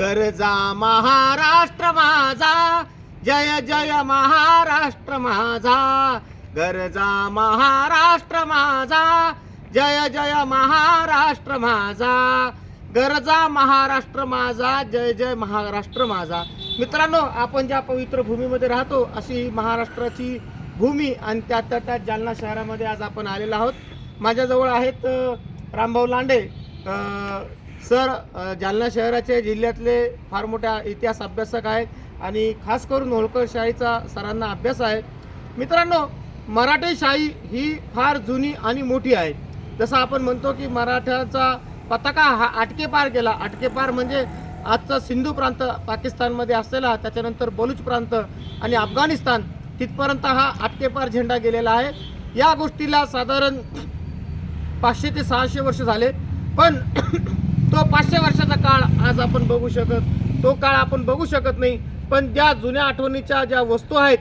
गरजा महाराष्ट्र माझा. जय जय महाराष्ट्र माझा. गरजा महाराष्ट्र माझा. जय जय महाराष्ट्र माझा. गरजा महाराष्ट्र माझा. जय जय महाराष्ट्र माझा. मित्रांनो आपण ज्या पवित्र भूमीमध्ये राहतो अशी महाराष्ट्राची भूमी आणि त्या त्या त्या जालना शहरामध्ये आज आपण आलेलो आहोत. माझ्याजवळ आहेत रामभाऊ लांडे. सर जालना शहराचे जिल्ह्यातले फार मोठ्या इतिहास अभ्यासक आहेत आणि खास करून होळकरशाहीचा सरांना अभ्यास आहे. मित्रांनो मराठेशाही ही फार जुनी आणि मोठी आहे. जसं आपण म्हणतो की मराठ्याचा पताका हा आटके पार गेला आटके पार म्हणजे आजचा सिंधू प्रांत पाकिस्तानमध्ये असलेला त्याच्यानंतर बलूच प्रांत आणि अफगाणिस्तान तिथपर्यंत हा आटके पार झेंडा गेलेला आहे. या गोष्टीला साधारण पाचशे ते सहाशे वर्ष झाले. पण तो पाचशे वर्षाचा काळ आज आपण बघू शकत तो काळ आपण बघू शकत नाही. पण ज्या जुन्या आठवणीच्या ज्या वस्तू आहेत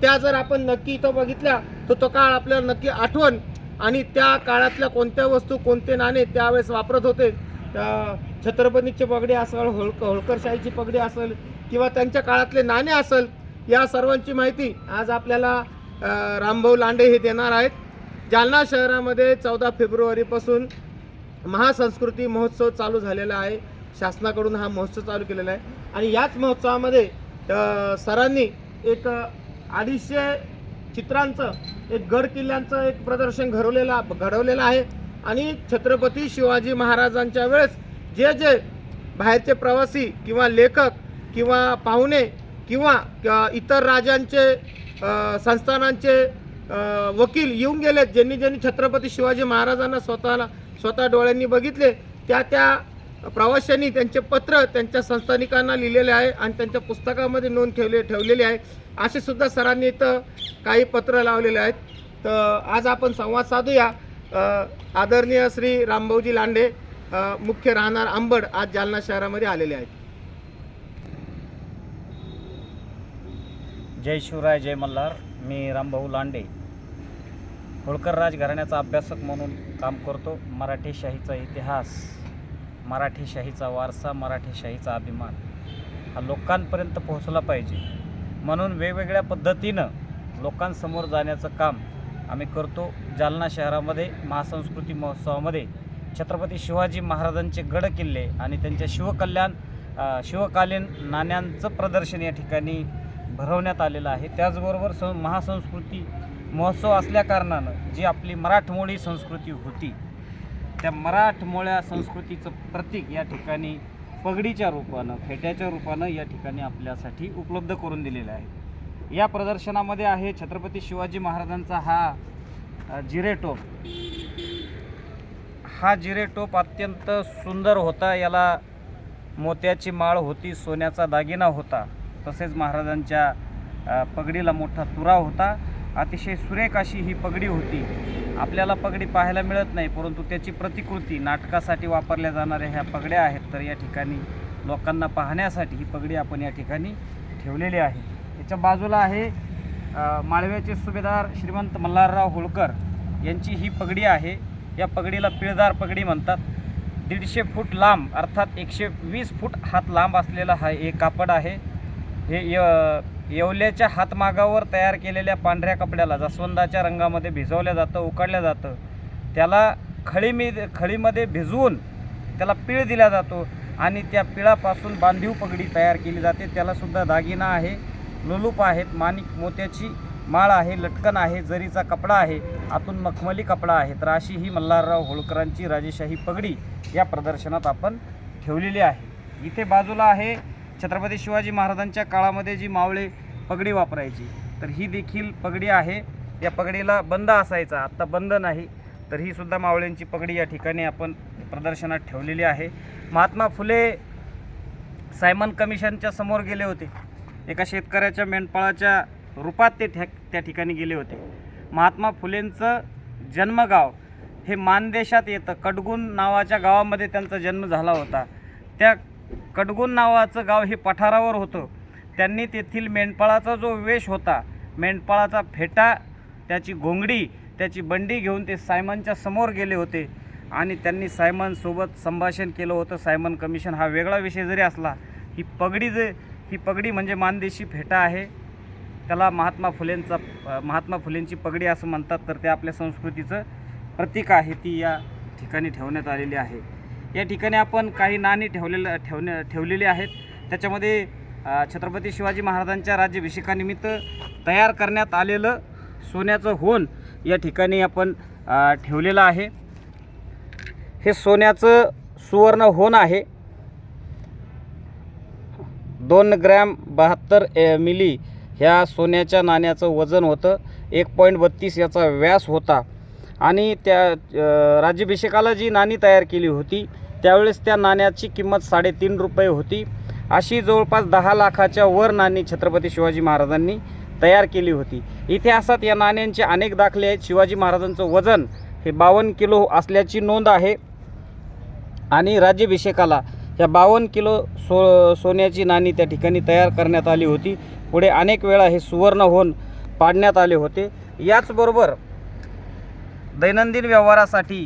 त्या जर आपण नक्की इथं बघितल्या तर तो काळ आपल्याला नक्की आठवण. आणि त्या काळातल्या कोणत्या वस्तू कोणते नाणे त्यावेळेस वापरत होते? त्या छत्रपतीचे पगडी असेल होळक होळकरशाहीची पगडी असेल किंवा त्यांच्या काळातले नाणे असेल या सर्वांची माहिती आज आपल्याला रामभाऊ लांडे हे देणार आहेत. जालना शहरामध्ये चौदा फेब्रुवारीपासून महासंस्कृती महोत्सव चालू झालेला आहे. शासनाकडून हा महोत्सव चालू केलेला आहे. आणि याच महोत्सवामध्ये सरांनी एक अडीचशे चित्रांचं एक गड किल्ल्यांचं एक प्रदर्शन घडवलेलं घडवलेलं आहे. आणि छत्रपती शिवाजी महाराजांच्या वेळेस जे जे बाहेरचे प्रवासी किंवा लेखक किंवा पाहुणे किंवा इतर राजांचे संस्थानांचे वकील येऊन गेलेत ज्यांनी ज्यांनी छत्रपती शिवाजी महाराजांना स्वतःला स्वतः डोळ्यांनी बघितले त्या त्या प्रवाशांनी त्यांचे पत्र त्यांच्या संस्थानिकांना लिहिलेले आहे आणि त्यांच्या पुस्तकामध्ये नोंद ठेवले ठेवलेली आहे. असे सुद्धा सरांनी इथं काही पत्र लावलेले आहेत. तर आज आपण संवाद साधूया. आदरणीय श्री रामभाऊजी लांडे मुख्य राहणार आंबड आज जालना शहरामध्ये आलेले आहेत. जय शिवराय जय मल्हार. मी रामभाऊ लांडे. होळकर राजघराण्याचा अभ्यासक म्हणून काम करतो. मराठीशाहीचा इतिहास मराठीशाहीचा वारसा मराठीशाहीचा अभिमान हा लोकांपर्यंत पोहोचला पाहिजे. म्हणून वेगवेगळ्या पद्धतीनं लोकांसमोर जाण्याचं काम आम्ही करतो. जालना शहरामध्ये महासंस्कृती महोत्सवामध्ये छत्रपती शिवाजी महाराजांचे गड किल्ले आणि त्यांच्या शिवकल्याण शिवकालीन नाण्यांचं प्रदर्शन या ठिकाणी भरवण्यात आलेलं आहे. त्याचबरोबर स महासंस्कृती महोत्सव असल्याकारणानं जी आपली मराठमोळी संस्कृती होती त्या मराठमोळ्या संस्कृतीचं प्रतीक या ठिकाणी पगडीच्या रूपानं फेट्याच्या रूपानं या ठिकाणी आपल्यासाठी उपलब्ध करून दिलेलं आहे. या प्रदर्शनामध्ये आहे छत्रपती शिवाजी महाराजांचा हा जिरेटोप हा जिरेटोप अत्यंत सुंदर होता याला मोत्याची माळ होती सोन्याचा दागिना होता तसेच महाराजांच्या पगडीला मोठा तुरा होता. अतिशय सुरेख अशी ही पगडी होती. आपल्याला पगडी पाहायला मिळत नाही परंतु त्याची प्रतिकृती नाटकासाठी वापरल्या जाणाऱ्या ह्या पगड्या आहेत. तर या ठिकाणी लोकांना पाहण्यासाठी ही पगडी आपण या ठिकाणी ठेवलेली आहे. याच्या बाजूला आहे माळव्याचे सुभेदार श्रीमंत मल्हारराव होळकर यांची ही पगडी आहे. या पगडीला पिळदार पगडी म्हणतात. दीडशे फूट लांब अर्थात एकशे वीस फूट हात लांब असलेला हा एक कापड आहे. हे य येवल्याच्या हातमागावर तयार केलेल्या पांढऱ्या कपड्याला जास्वंदाच्या रंगामध्ये भिजवलं जातं उकडलं जातं त्याला खळीमी खळीमध्ये भिजवून त्याला पीळ दिला जातो आणि त्या पिळापासून बांधीव पगडी तयार केली जाते. त्यालासुद्धा दागिना आहे लुलूप आहेत माणिक मोत्याची माळ आहे लटकन आहे जरीचा कपडा आहे आतून मखमली कपडा आहे तर अशी ही मल्हारराव होळकरांची राजेशाही पगडी या प्रदर्शनात आपण ठेवलेली आहे. इथे बाजूला आहे छत्रपती शिवाजी महाराजांच्या काळामध्ये जी मावळे पगडी वापरायची. तर ही देखील पगडी आहे. या पगडीला बंद असायचा. आत्ता बंद नाही. तर ही सुद्धा मावळ्यांची पगडी या ठिकाणी आपण प्रदर्शनात ठेवलेली आहे. महात्मा फुले सायमन कमिशनच्या समोर गेले होते. एका शेतकऱ्याच्या मेंढपाळाच्या रूपात ते ठ्या त्या ठिकाणी गेले होते. महात्मा फुलेंचं जन्मगाव हे मानदेशात येतं. कडगुण नावाच्या गावामध्ये त्यांचा जन्म झाला होता. त्या कडगुण नावाचं गाव हे पठारावर होतं. त्यांनी तेथील मेंढपाळाचा जो वेश होता मेंढपाळाचा फेटा त्याची घोंगडी त्याची बंडी घेऊन ते सायमनच्या समोर गेले होते. आणि त्यांनी सायमनसोबत संभाषण केलं होतं. सायमन कमिशन हा वेगळा विषय जरी असला ही पगडी जे ही पगडी म्हणजे मानदेशी फेटा आहे. त्याला महात्मा फुलेंचा महात्मा फुलेंची पगडी असं म्हणतात तर ते आपल्या संस्कृतीचं प्रतीक आहे ती या ठिकाणी ठेवण्यात आलेली आहे. या ठिकाणी आपण काही नाणी ठेवलेलं ठेवणे ठेवलेली आहेत. त्याच्यामध्ये छत्रपती शिवाजी महाराजांच्या राज्याभिषेकानिमित्त तयार करण्यात आलेलं सोन्याचं होन या ठिकाणी आपण ठेवलेलं आहे. हे सोन्याचं सुवर्ण होन आहे. दोन ग्रॅम बहात्तर ए- मिली ह्या सोन्याच्या नाण्याचं वजन होतं. एक पॉईंट बत्तीस याचा व्यास होता. आणि त्या राज्याभिषेकाला जी नाणी तयार केली होती त्यावेळेस त्या नाण्याची किंमत साडेतीन रुपये होती. अशी जवळपास दहा लाखाच्या वर नाणी छत्रपती शिवाजी महाराजांनी तयार केली होती. इतिहासात या नाण्यांचे अनेक दाखले आहेत. शिवाजी महाराजांचं वजन हे बावन्न किलो असल्याची नोंद आहे. आणि राज्याभिषेकाला या बावन्न किलो सो सोन्याची नाणी त्या ठिकाणी तयार करण्यात आली होती. पुढे अनेक वेळा हे सुवर्ण होऊन पाडण्यात आले होते. याचबरोबर दैनंदिन व्यवहारासाठी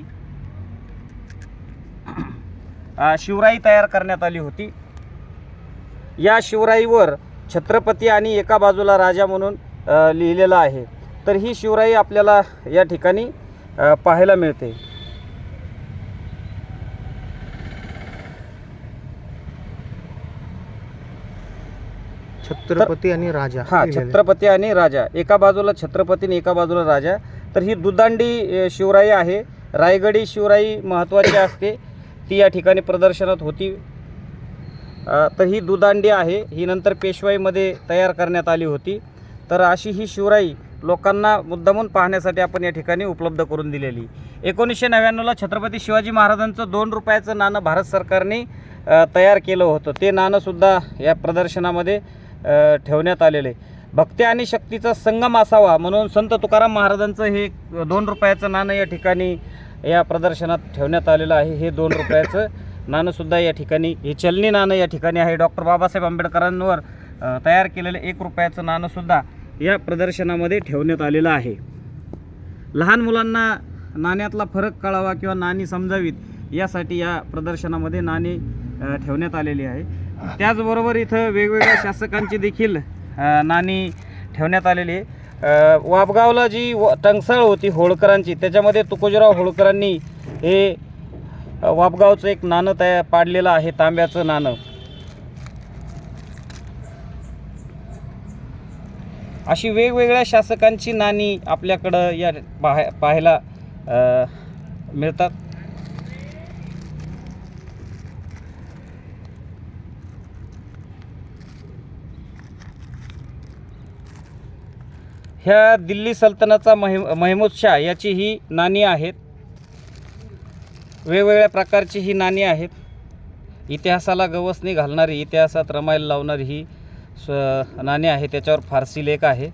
शिवराई तयार करण्यात आली होती. या शिवराईवर छत्रपती आणि एका बाजूला राजा म्हणून लिहिलेलं आहे. तर ही शिवराई आपल्याला या ठिकाणी पाहायला मिळते. छत्रपती आणि राजा हा. छत्रपती आणि राजा. एका बाजूला छत्रपती आणि एका बाजूला राजा. तर ही दुदांडी शिवराई आहे. रायगडी शिवराई महत्त्वाची असते. ती या ठिकाणी प्रदर्शनात होती. तर ही दुदांडी आहे. ही नंतर पेशवाईमध्ये तयार करण्यात आली होती. तर अशी ही शिवराई लोकांना मुद्दामून पाहण्यासाठी आपण या ठिकाणी उपलब्ध करून दिलेली. एकोणीसशे नव्याण्णवला छत्रपती शिवाजी महाराजांचं दोन रुपयाचं नाणं भारत सरकारने तयार केलं होतं. ते नाणंसुद्धा या प्रदर्शनामध्ये ठेवण्यात आलेले. भक्ती आणि शक्तीचा संगम असावा म्हणून संत तुकाराम महाराजांचं हे दोन रुपयाचं नाणं या ठिकाणी या प्रदर्शनात ठेवण्यात आलेलं आहे. हे दोन रुपयाचं नाणंसुद्धा या ठिकाणी हे चलनी नाणं या ठिकाणी आहे. डॉक्टर बाबासाहेब आंबेडकरांवर तयार केलेलं एक रुपयाचं नाणंसुद्धा या प्रदर्शनामध्ये ठेवण्यात आलेलं आहे. लहान मुलांना नाण्यातला फरक कळावा किंवा नाणी समजावीत यासाठी या प्रदर्शनामध्ये नाणी ठेवण्यात आलेली आहे. त्याचबरोबर इथं वेगवेगळ्या शासकांची देखील नाणी ठेवण्यात आलेली आहे. वाबगावला जी व टंकसाळ होती होळकरांची त्याच्यामध्ये तुकोजीराव होळकरांनी हे वापगावचं एक नाणं तया पाडलेलं आहे तांब्याचं नाणं. अशी वेगवेगळ्या शासकांची नाणी आपल्याकडं या पाहाय पाहायला मिळतात. ह्या दिल्ली सल्तनाचा महिम महमूद शाह याची ही नाणी आहेत. वेगवेगळ्या प्रकारची ही नाणी आहेत. इतिहासाला गवसणी घालणारी इतिहासात रमायला लावणारी ही स नाणी आहे त्याच्यावर फारसी लेख आहे.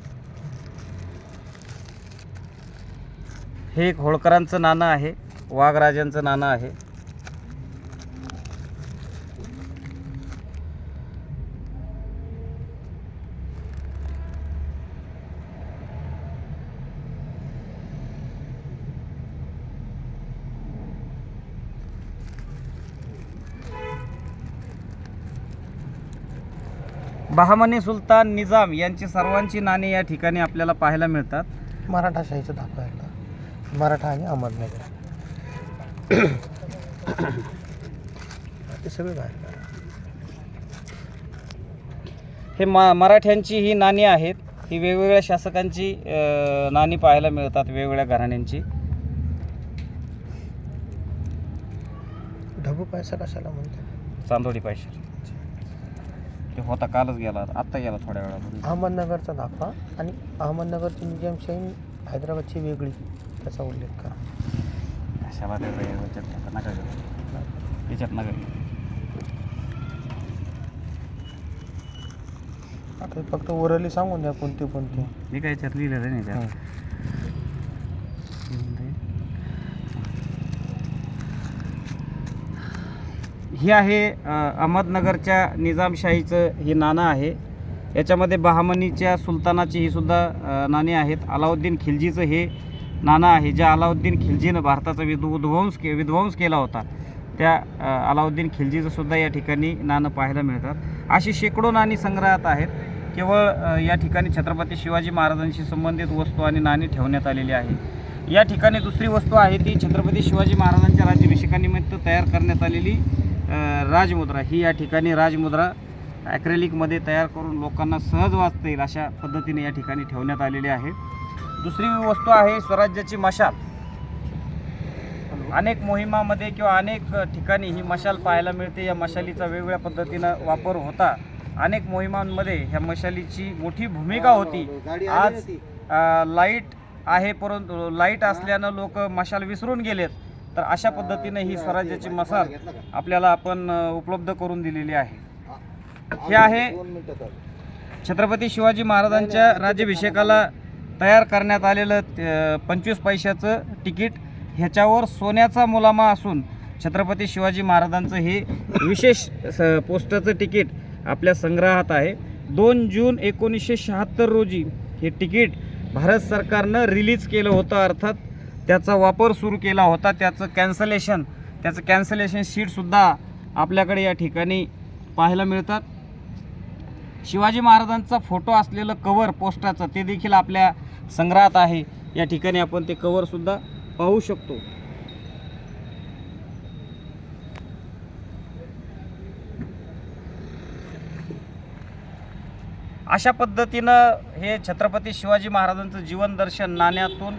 हे एक होळकरांचं नाणं आहे. वाघराजांचं नाणं आहे. बहामनी सुलतान निजाम यांची सर्वांची नाणी या ठिकाणी आपल्याला पाहायला मिळतात. मराठा शाहीचं दाखवायला मराठा आणि अहमदनगर. ते सगळे बाहेर हे मा मराठ्यांची ही नाणी आहेत. ही वेगवेगळ्या शासकांची नाणी पाहायला मिळतात वेगवेगळ्या घराण्यांची. ढबू पैसा कशाला म्हणतात? चांदोडी पैसे. ते होता कालच गेला आत्ता गेला थोड्या वेळापूर्वी अहमदनगरचा दाखवा आणि अहमदनगरची निजामशाही हैदराबादची वेगळी त्याचा उल्लेख करा. कशाला त्याचं होतं, आता नका घेऊ. याच्यात नका घेऊ. आता फक्त ओरली सांगून द्या कोणती कोणती. मी काय याच्यात लिहिलेलं नाही त्यात. ही आहे अहमदनगरच्या निजामशाहीचं हे नाणं आहे. याच्यामध्ये बहामनीच्या सुलतानाची ही सुद्धा नाणी आहेत. अलाउद्दीन खिलजीचं हे नाणं आहे ज्या अलाउद्दीन खिलजीनं भारताचा विध विध्वंस के विध्वंस केला होता. त्या अलाउद्दीन खिलजीचंसुद्धा या ठिकाणी नाणं पाहायला मिळतात. अशी शेकडो नाणी संग्रहात आहेत. केवळ या ठिकाणी छत्रपती शिवाजी महाराजांशी संबंधित वस्तू आणि नाणी ठेवण्यात आलेली आहे. या ठिकाणी दुसरी वस्तू आहे ती छत्रपती शिवाजी महाराजांच्या राज्याभिषेकानिमित्त तयार करण्यात आलेली. राजमुद्रा ही या ठिकाणी राजमुद्रा ॲक्रेलिकमध्ये तयार करून लोकांना सहज वाचता येईल अशा पद्धतीने या ठिकाणी ठेवण्यात आलेली आहे. दुसरी वस्तू आहे स्वराज्याची मशाल. अनेक मोहिमामध्ये किंवा अनेक ठिकाणी ही मशाल पाहायला मिळते. या मशालीचा वेगवेगळ्या पद्धतीनं वापर होता. अनेक मोहिमांमध्ये ह्या मशालीची मोठी भूमिका होती. आज लाइट आहे परंतु लाइट असल्यानं लोक मशाल विसरून गेलेत. तर अशा पद्धतीने ही स्वराज्याची मसाल आपल्याला आपण उपलब्ध करून दिलेली आहे. हे आहे छत्रपती शिवाजी महाराजांच्या राज्याभिषेकाला तयार करण्यात आलेलं पंचवीस पैशाचं तिकीट. ह्याच्यावर सोन्याचा मुलामा असून छत्रपती शिवाजी महाराजांचं हे विशेष स- पोस्टाचं तिकीट आपल्या संग्रहात आहे. दोन जून एकोणीसशे शहात्तर रोजी हे तिकीट भारत सरकारनं रिलीज केलं होतं अर्थात त्याचा वापर सुरू केला होता त्याचं कॅन्सलेशन त्याचं कॅन्सलेशन शीटसुद्धा आपल्याकडे या ठिकाणी पाहायला मिळतात. शिवाजी महाराजांचा फोटो असलेलं कवर पोस्टाचं ते देखील आपल्या संग्रहात आहे. या ठिकाणी आपण ते कवरसुद्धा पाहू शकतो. अशा पद्धतीनं हे छत्रपती शिवाजी महाराजांचं जीवनदर्शन नाण्यातून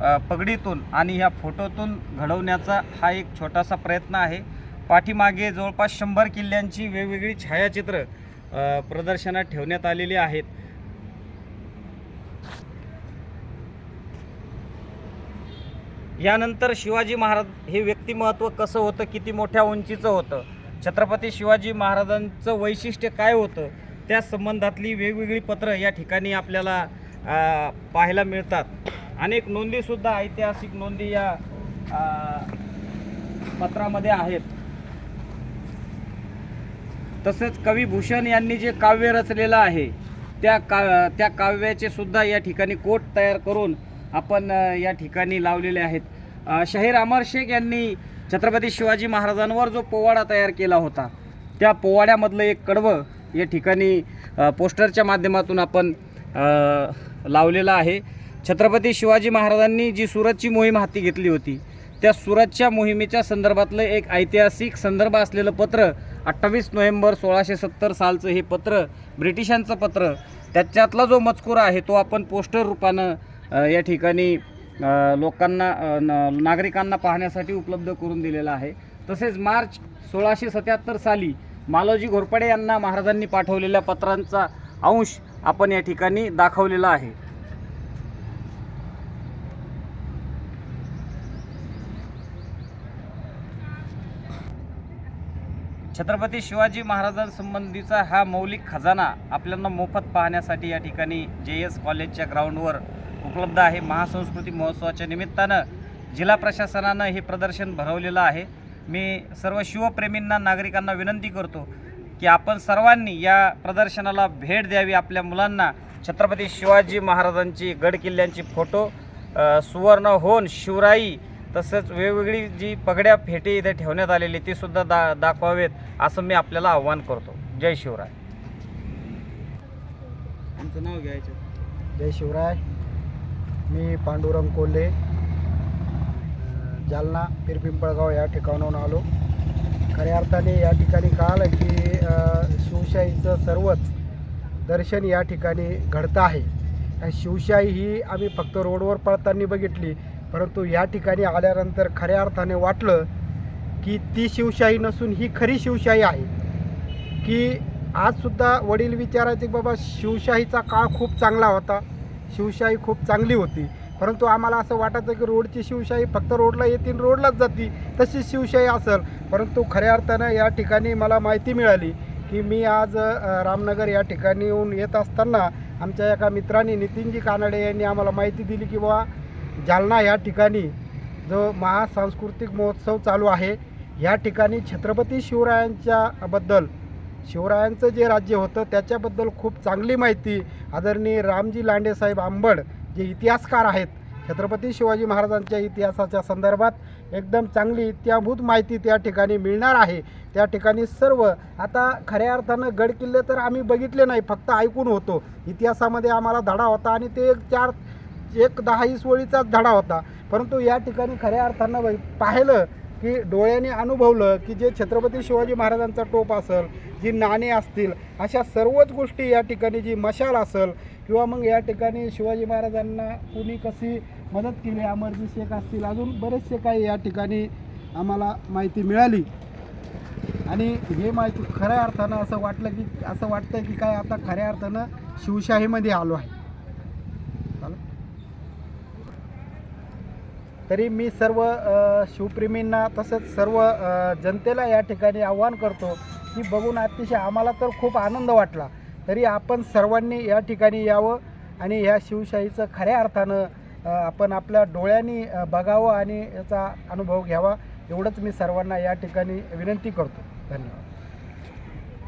पगडीतून आणि ह्या फोटोतून घडवण्याचा हा एक छोटासा प्रयत्न आहे. पाठीमागे जवळपास शंभर किल्ल्यांची वेगवेगळी छायाचित्र प्रदर्शनात ठेवण्यात आलेली आहेत. यानंतर शिवाजी महाराज हे व्यक्तिमत्व कसं होतं किती मोठ्या उंचीचं होतं छत्रपती शिवाजी महाराजांचं वैशिष्ट्य काय होतं त्या संबंधातली वेगवेगळी पत्रं या ठिकाणी आपल्याला पाहायला मिळतात. अनेक नोंदीसुद्धा ऐतिहासिक नोंदी या पत्रामध्ये आहेत. तसेच कवी भूषण यांनी जे काव्य रचलेलं आहे त्या का त्या काव्याचे सुद्धा या ठिकाणी कोट तयार करून आपण या ठिकाणी लावलेले आहेत. अ, शाहीर अमर शेख यांनी छत्रपती शिवाजी महाराजांवर जो पोवाडा तयार केला होता त्या पोवाड्यामधलं एक कडवं या ठिकाणी पोस्टरच्या माध्यमातून आपण लावलेलं आहे. छत्रपती शिवाजी महाराजांनी जी सुरतची मोहीम हाती घेतली होती त्या सुरतच्या मोहिमेच्या संदर्भातलं एक ऐतिहासिक संदर्भ असलेलं पत्र अठ्ठावीस नोव्हेंबर सोळाशे सत्तर सालचं हे पत्र ब्रिटिशांचं पत्र त्याच्यातला जो मजकूर आहे तो आपण पोस्टर रूपानं या ठिकाणी लोकांना न- नागरिकांना पाहण्यासाठी उपलब्ध करून दिलेला आहे. तसेच मार्च सोळाशे सत्याहत्तर साली मालोजी घोरपडे यांना महाराजांनी पाठवलेल्या पत्रांचा अंश आपण या ठिकाणी दाखवलेला आहे. छत्रपती शिवाजी महाराजांसंबंधीचा हा मौलिक खजाना आपल्याला मोफत पाहण्यासाठी या ठिकाणी जे एस कॉलेजच्या ग्राउंडवर उपलब्ध आहे. महासंस्कृती महोत्सवाच्या निमित्तानं जिल्हा प्रशासनानं हे प्रदर्शन भरवलेलं आहे. मी सर्व शिवप्रेमींना नागरिकांना विनंती करतो की आपण सर्वांनी या प्रदर्शनाला भेट द्यावी. आपल्या मुलांना छत्रपती शिवाजी महाराजांची गडकिल्ल्यांची फोटो सुवर्ण होन शिवराई तसंच वेगवेगळी जी पगड्या फेटी इथे ठेवण्यात आलेली ती सुद्धा दा दाखवावेत असं मी आपल्याला आव्हान करतो. जय शिवराय. तुमचं नाव घ्यायचं जय शिवराय. मी पांडुरंग कोल्हे. जालना पिरपिंपळगाव या ठिकाणाहून आलो. खऱ्या अर्थाने या ठिकाणी कळालं की शिवशाहीचं सर्वच दर्शन या ठिकाणी घडतं आहे. आणि शिवशाही ही आम्ही फक्त रोडवर पळताना बघितली परंतु या ठिकाणी आल्यानंतर खऱ्या अर्थाने वाटलं की ती शिवशाही नसून ही खरी शिवशाही आहे. की आजसुद्धा वडील विचारायचे की बाबा शिवशाहीचा काळ खूप चांगला होता शिवशाही खूप चांगली होती. परंतु आम्हाला असं वाटायचं की रोडची शिवशाही फक्त रोडला येते रोडलाच जाती तशीच शिवशाही असेल. परंतु खऱ्या अर्थानं या ठिकाणी मला माहिती मिळाली की मी आज रामनगर या ठिकाणी येऊन येत असताना आमच्या एका मित्राने नितीनजी कानडे यांनी आम्हाला माहिती दिली की बाबा जालना या ठिकाणी जो महासांस्कृतिक महोत्सव चालू आहे या ठिकाणी छत्रपती शिवरायांच्या बद्दल शिवरायांचं जे राज्य होतं त्याच्याबद्दल खूप चांगली माहिती आदरणीय रामजी लांडेसाहेब आंबड जे इतिहासकार आहेत छत्रपती शिवाजी महाराजांच्या इतिहासाच्या संदर्भात एकदम चांगली इत्याभूत माहिती त्या ठिकाणी मिळणार आहे. त्या ठिकाणी सर्व आता खऱ्या अर्थानं गड किल्ले तर आम्ही बघितले नाही फक्त ऐकून होतो. इतिहासामध्ये आम्हाला धडा होता आणि ते एक चार एक दहा इसवळीचाच ओळीचाच धडा होता. परंतु या ठिकाणी खऱ्या अर्थानं पाहिलं की डोळ्याने अनुभवलं की जे छत्रपती शिवाजी महाराजांचा टोप असेल जी नाणे असतील अशा सर्वच गोष्टी या ठिकाणी जी मशाल असेल किंवा मग या ठिकाणी शिवाजी महाराजांना कुणी कशी मदत केली अमरजी शेख असतील अजून बरेचसे काही या ठिकाणी आम्हाला माहिती मिळाली. आणि हे माहिती खऱ्या अर्थानं असं वाटलं की असं वाटतं की काय आता खऱ्या अर्थानं शिवशाहीमध्ये आलो आहे झालं? तरी मी सर्व शिवप्रेमींना तसंच सर्व जनतेला या ठिकाणी आव्हान करतो की बघून अतिशय आम्हाला तर खूप आनंद वाटला. तरी आपण सर्वांनी या ठिकाणी यावं आणि ह्या शिवशाहीचं खऱ्या अर्थानं आपण आपल्या डोळ्यांनी बघावं आणि याचा अनुभव घ्यावा एवढंच मी सर्वांना या ठिकाणी विनंती करतो. धन्यवाद.